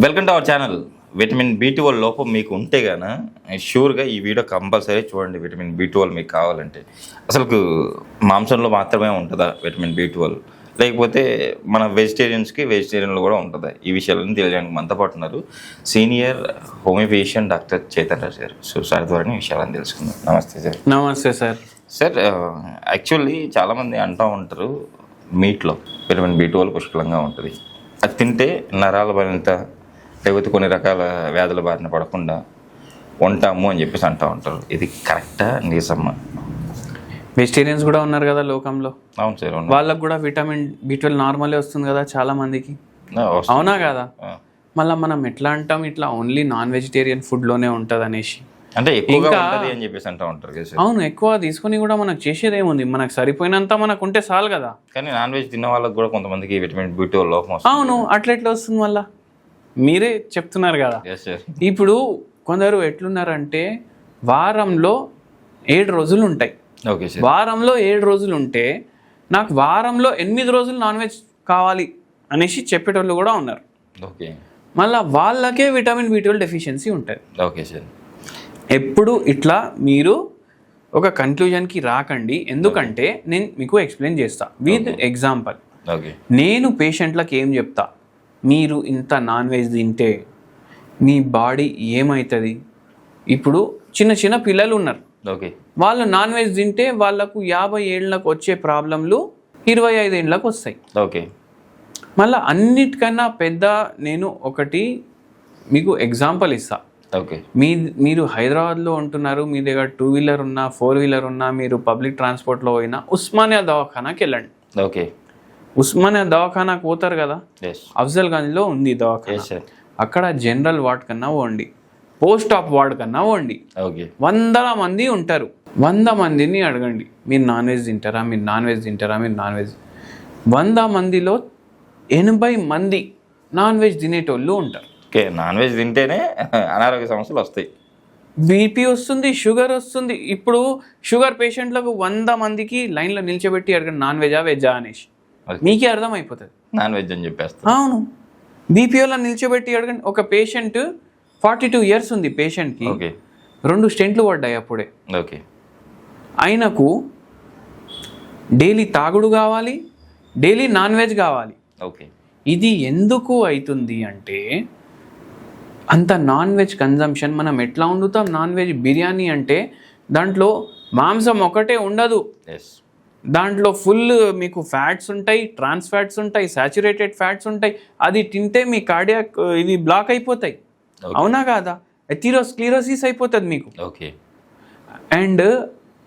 Welcome to our channel vitamin B twelve లోపం మీకు ఉంటే గాన షూర్గా ఈ వీడియో కంపల్సరీ చూడండి విటమిన్ బి ట్వెల్వ్ మీకు కావాలంటే. అసలు మాంసంలో మాత్రమే ఉంటుందా విటమిన్ బి ట్వెల్వ్ లేకపోతే మన వెజిటేరియన్స్కి వెజిటేరియన్లో కూడా ఉంటుందా? ఈ విషయాలన్నీ తెలియడానికి మనతో పాటు ఉన్నారు senior homeopathician doctor Chaitan Raju garu so sir ద్వారా ఈ విషయాలను తెలుసుకుందాం. నమస్తే సార్. నమస్తే సార్. సార్ యాక్చువల్లీ చాలామంది అంటూ ఉంటారు మీట్లో విటమిన్ బి ట్వెల్వ్ పుష్కలంగా ఉంటుంది. అది తింటే నరాల బలింత లేకపోతే కొన్ని రకాల వ్యాధుల బారిన పడకుండా ఉంటాము అని చెప్పేసి అంటూ ఉంటారు. ఇది కరెక్టా నిజమ్మా వెజిటేరియన్స్ కూడా ఉన్నారు కదా లోకంలో. అవును సార్ వాళ్ళకు కూడా విటమిన్ బి ట్వెల్వ్ నార్మలే వస్తుంది కదా చాలా మందికి. అవునా కదా. మళ్ళీ మనం ఎట్లా అంటాం ఇట్లా ఓన్లీ నాన్ వెజిటేరియన్ ఫుడ్లోనే ఉంటుంది అనేసి అంటే ఎక్కువగా అని చెప్పేసి అంటూ ఉంటారు అవును ఎక్కువ తీసుకొని కూడా మనకు చేసేది ఏముంది? మనకు సరిపోయినంత మనకు ఉంటే చాలు కదా. కానీ నాన్ వెజ్ తిన్న వాళ్ళకి కూడా కొంతమందికి విటమిన్ బి లోపం అవును అట్లా ఎట్లా వస్తుంది మళ్ళా? మీరే చెప్తున్నారు కదా. ఇప్పుడు కొందరు ఎట్లున్నారంటే వారంలో ఏడు రోజులు ఉంటాయి. వారంలో ఏడు రోజులు ఉంటే నాకు వారంలో ఎనిమిది రోజులు నాన్ వెజ్ కావాలి అనేసి చెప్పేటోళ్ళు కూడా ఉన్నారు. ఓకే మళ్ళీ వాళ్ళకే విటమిన్ బి ట్వెల్వ్ డెఫిషియన్సీ ఉంటుంది. ఓకే సార్ ఎప్పుడు ఇట్లా మీరు ఒక కన్క్లూజన్కి రాకండి. ఎందుకంటే నేను మీకు ఎక్స్ప్లెయిన్ చేస్తా. విత్ ఎగ్జాంపుల్ నేను పేషెంట్లకు ఏం చెప్తా? మీరు ఇంత నాన్ వెజ్ తింటే మీ బాడీ ఏమవుతుంది ఇప్పుడు చిన్న చిన్న పిల్లలు ఉన్నారు. ఓకే. వాళ్ళు నాన్ వెజ్ తింటే వాళ్ళకు యాభై ఏళ్ళకు వచ్చే ప్రాబ్లంలు ఇరవై ఐదు ఏళ్ళకు వస్తాయి. ఓకే. మళ్ళీ అన్నిటికన్నా పెద్ద నేను ఒకటి మీకు ఎగ్జాంపుల్ ఇస్తా. ఓకే. మీ మీరు హైదరాబాద్లో ఉంటున్నారు మీ దగ్గర టూ వీలర్ ఉన్నా ఫోర్ వీలర్ ఉన్నా మీరు పబ్లిక్ ట్రాన్స్పోర్ట్లో పోయినా ఉస్మానియా దవాఖానాకి వెళ్ళండి. ఓకే. ఉస్మానియా దవాఖానాకు పోతారు కదా? అఫ్జల్ గంజ్లో ఉంది దవాఖానా. అక్కడ జనరల్ వార్డ్ కన్నా పోండి. పోస్ట్ ఆఫ్ వార్డ్ కన్నా పోండి. ఓకే వందల మంది ఉంటారు. వంద మందిని అడగండి. మీరు నాన్ వెజ్ తింటారా? మీరు నాన్ వెజ్ తింటారా? మీరు నాన్ వెజ్ వంద మందిలో ఎనభై మంది నాన్ వెజ్ తినేటోళ్ళు ఉంటారు. ఓకే నాన్ వెజ్ తింటేనే అనారోగ్య సమస్యలు వస్తాయి. బీపీ వస్తుంది షుగర్ వస్తుంది. ఇప్పుడు షుగర్ పేషెంట్లకు వంద మందికి లైన్లో నిల్చోబెట్టి అడగండి నాన్ వెజా వెజ్జా అనేసి. మీకే అర్థమైపోతుంది. నాన్ వెజ్ అని చెప్పేస్తా. అవును. బీపీఓలో నిల్చోబెట్టి అడగండి. ఒక పేషెంట్ ఫార్టీ టూ ఇయర్స్ ఉంది పేషెంట్కి ఓకే. రెండు స్టెంట్లు పడ్డాయి అప్పుడే. ఓకే. ఆయనకు డైలీ తాగుడు కావాలి డైలీ నాన్ వెజ్ కావాలి. ఓకే. ఇది ఎందుకు అవుతుంది అంటే అంత నాన్ వెజ్ కన్జంప్షన్ మనం ఎట్లా వండుతాం? నాన్ వెజ్ బిర్యానీ అంటే దాంట్లో మాంసం ఒకటే ఉండదు. ఎస్ దాంట్లో ఫుల్ మీకు ఫ్యాట్స్ ఉంటాయి ట్రాన్స్ ఫ్యాట్స్ ఉంటాయి సాచురేటెడ్ ఫ్యాట్స్ ఉంటాయి. అది తింటే మీ కార్డియాక్ ఇవి బ్లాక్ అయిపోతాయి. అవునా కాదా? ఎథిరోస్ క్లీరోసిస్ అయిపోతుంది మీకు. ఓకే. అండ్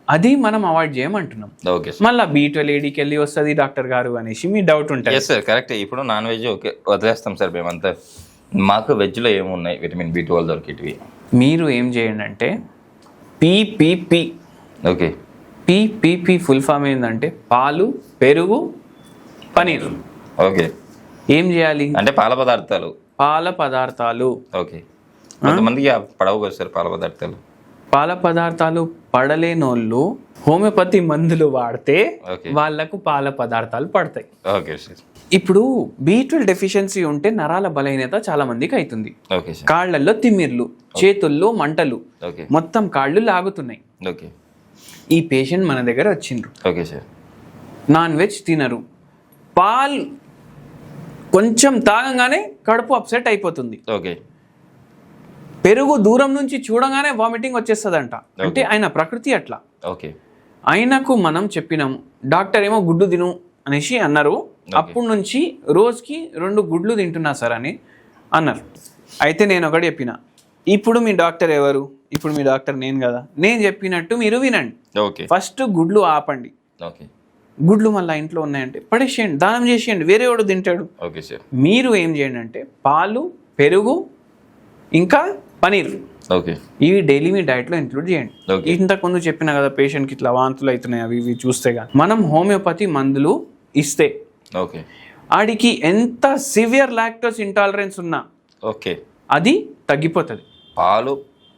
అది మనం అవాయిడ్ చేయమంటున్నాం. ఓకే మళ్ళీ బీ ట్వెల్వ్ ఏడీకి వెళ్ళి వస్తుంది డాక్టర్ గారు అనేసి మీ డౌట్ ఉంటుంది. సార్ కరెక్ట్ ఇప్పుడు నాన్ వెజ్ ఓకే వదిలేస్తాం సార్. మేమంతా మాకు వెజ్లో ఏమున్నాయి? విటమిన్ బి ట్వెల్వ్ దొరికేటివి. మీరు ఏం చేయండి అంటే PPP okay. PPP full form ఏంటంటే పాలు పెరుగు పనీర్. ఓకే. ఏం చేయాలి? అంటే పాల పదార్థాలు. పాల పదార్థాలు. ఓకే. కొంతమందికి పడవు కదా సార్ పాల పదార్థాలు. పాల పదార్థాలు పడలేనోళ్ళు హోమియోపతి మందులు వాడితే ఓకే. వాళ్ళకు పాల పదార్థాలు పడతాయి. Okay sir. ఇప్పుడు బీ ట్వెల్వ్ డెఫిషియన్సీ ఉంటే నరాల బలహీనత చాలా మందికి అవుతుంది కాళ్ళల్లో తిమ్మిర్లు చేతుల్లో మంటలు మొత్తం కాళ్ళు లాగుతున్నాయి. ఓకే. ఈ పేషెంట్ మన దగ్గర వచ్చిండ్రు. Okay sir. నాన్ వెజ్ తినరు. పాల్ కొంచెం తాగంగానే కడుపు అప్సెట్ అయిపోతుంది. ఓకే. పెరుగు దూరం నుంచి చూడగానే వామిటింగ్ వచ్చేస్తుందంట. అంటే ఆయన ప్రకృతి అట్లా. ఓకే. ఆయనకు మనం చెప్పినాం డాక్టర్ ఏమో గుడ్డు తిను అనేసి అన్నారు. అప్పటి నుంచి రోజుకి రెండు గుడ్లు తింటున్నా సార్ అని అన్నారు. అయితే నేను ఒకటి చెప్పిన ఇప్పుడు మీ డాక్టర్ ఎవరు? ఇప్పుడు మీ డాక్టర్ నేను కదా. నేను చెప్పినట్టు మీరు వినండి. ఓకే. ఫస్ట్ గుడ్లు ఆపండి. ఓకే. గుడ్లు మళ్ళీ ఇంట్లో ఉన్నాయంటే పడేసేయండి దానం చేసేయండి వేరే వాడు తింటాడు. Okay sir. మీరు ఏం చేయండి అంటే పాలు పెరుగు ఇంకా పనీర్. ఓకే. ఇవి డైలీ మీ డైట్లో ఇంక్లూడ్ చేయండి. Okay. ఇంతకు ముందు చెప్పిన కదా పేషెంట్కి ఇట్లా వాంతులు అవుతున్నాయి అవి ఇవి చూస్తే కానీ మనం హోమియోపతి మందులు ఇస్తే ఓకే. ఆడికి ఎంత సివియర్ లాక్టోస్ ఇంటాలరెన్స్ ఉన్నా ఓకే. అది తగ్గిపోతుంది. పాలు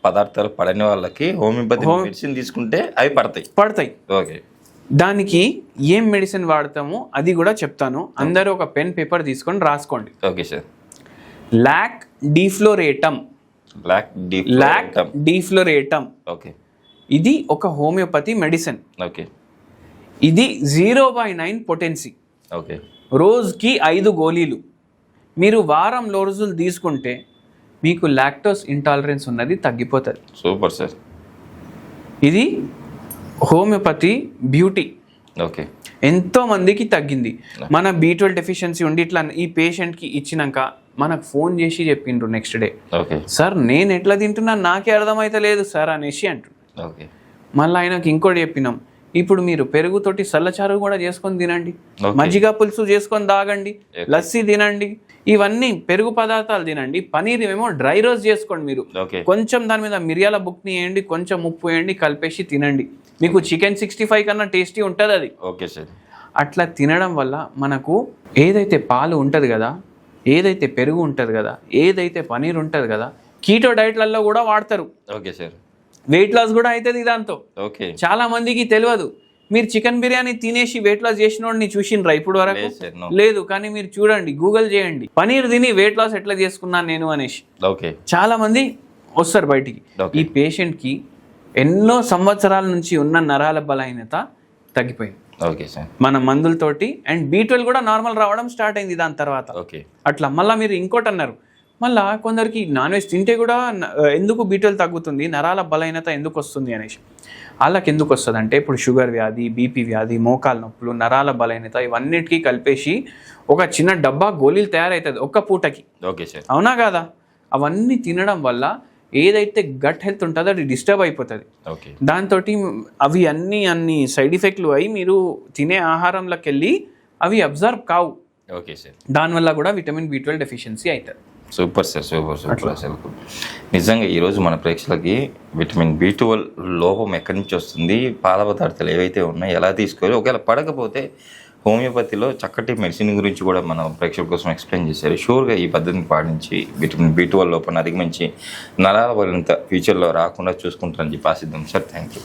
పదార్థాలు పడని వాళ్ళకి హోమియోపతి మెడిసిన్ తీసుకుంటే అవి పడతాయి. పడతాయి. ఓకే. దానికి ఏం మెడిసిన్ వాడతామో అది కూడా చెప్తాను. అందరూ ఒక పెన్ పేపర్ తీసుకొని రాసుకోండి. Okay sir. Lac defloratum deep lac defloratum okay. ఇది ఒక హోమియోపతి మెడిసిన్ ఓకే. ఇది zero by nine potency okay. రోజుకి ఐదు గోళీలు. మీరు వారం రోజులు తీసుకుంటే మీకు లాక్టోస్ ఇంటాలరెన్స్ ఉన్నది తగ్గిపోతుంది. Super sir. ఇది హోమియోపతి బ్యూటీ. ఓకే. ఎంతో మందికి తగ్గింది. మన బీ ట్వెల్వ్ డెఫిషియన్సీ ఉండి ఇట్లా ఈ పేషెంట్కి ఇచ్చినాక మనకు ఫోన్ చేసి చెప్పిండ్రు నెక్స్ట్ డే ఓకే. సార్ నేను ఎట్లా తింటున్నా? నాకే అర్థమైతే లేదు సార్ అనేసి అంటుండు ఓకే. మళ్ళీ ఆయనకి ఇంకోటి చెప్పినాం. ఇప్పుడు మీరు పెరుగుతోటి సల్లచారు కూడా చేసుకొని తినండి. మజ్జిగ పులుసు చేసుకొని తాగండి. లస్సీ తినండి. ఇవన్నీ పెరుగు పదార్థాలు తినండి. పనీర్ ఏమో డ్రై రోస్ట్ చేసుకోండి మీరు. ఓకే. కొంచెం దాని మీద మిరియాల బుక్ని వేయండి కొంచెం ఉప్పు వేయండి కలిపేసి తినండి. మీకు చికెన్ సిక్స్టీ ఫైవ్ కన్నా టేస్టీ ఉంటుంది అది. Okay sir. అట్లా తినడం వల్ల మనకు ఏదైతే పాలు ఉంటుంది కదా ఏదైతే పెరుగు ఉంటుంది కదా ఏదైతే పనీర్ ఉంటుంది కదా కీటో డైట్లలో కూడా వాడతారు. Okay sir. వెయిట్ లాస్ కూడా అవుతుంది దాంతో. ఓకే. చాలా మందికి తెలియదు మీరు చికెన్ బిర్యానీ తినేసి వెయిట్ లాస్ చేసిన వాడిని చూసిండ్రా ఇప్పుడు వరకు? లేదు కానీ మీరు చూడండి గూగుల్ చేయండి. పనీర్ తిని వెయిట్ లాస్ ఎట్లా చేసుకున్నాను నేను అనేసి. ఓకే. చాలా మంది వస్తారు బయటికి. ఈ పేషెంట్కి ఎన్నో సంవత్సరాల నుంచి ఉన్న నరాల బలహీనత తగ్గిపోయింది. Okay sir. మన మందులతోటి అండ్ బీ కూడా నార్మల్ రావడం స్టార్ట్ అయింది దాని తర్వాత. ఓకే. అట్లా మళ్ళీ మీరు ఇంకోటి అన్నారు. మళ్ళా కొందరికి నాన్ వెజ్ తింటే కూడా ఎందుకు బీటల్ తగ్గుతుంది? నరాల బలహీనత ఎందుకు వస్తుంది అనేసి. వాళ్ళకి ఎందుకు వస్తుంది అంటే ఇప్పుడు షుగర్ వ్యాధి బీపీ వ్యాధి మోకాలు నొప్పులు నరాల బలహీనత ఇవన్నిటికీ కలిపేసి ఒక చిన్న డబ్బా గోళీలు తయారవుతుంది ఒక్క పూటకి. Okay sir. అవునా కాదా? అవన్నీ తినడం వల్ల ఏదైతే గట్ హెల్త్ ఉంటుందో అది డిస్టర్బ్ అయిపోతుంది. ఓకే. దాంతో అవి అన్ని అన్ని సైడ్ ఎఫెక్ట్లు అయి మీరు తినే ఆహారంలోకి వెళ్ళి అవి అబ్జర్వ్ కావు. Okay sir. దానివల్ల కూడా విటమిన్ బి ట్వెల్వ్ డెఫిషియన్సీ అవుతుంది సూపర్ సార్ సూపర్ సూపర్ అసలు. నిజంగా ఈరోజు మన ప్రేక్షకులకి విటమిన్ బి ట్వెల్వ్ లోపం ఎక్కడి నుంచి వస్తుంది పాల పదార్థాలు ఏవైతే ఉన్నాయో ఎలా తీసుకోవాలి ఒకవేళ పడకపోతే హోమియోపతిలో చక్కటి మెడిసిన్ గురించి కూడా మన ప్రేక్షకుల కోసం ఎక్స్ప్లెయిన్ చేశారు. షూర్గా ఈ పద్ధతిని పాటించి విటమిన్ బి ట్వెల్వ్ లోపం అధిగమించి నరాల వలంత ఫ్యూచర్లో రాకుండా చూసుకుంటారని చెప్పి ఆశిద్దాం సార్. Thank you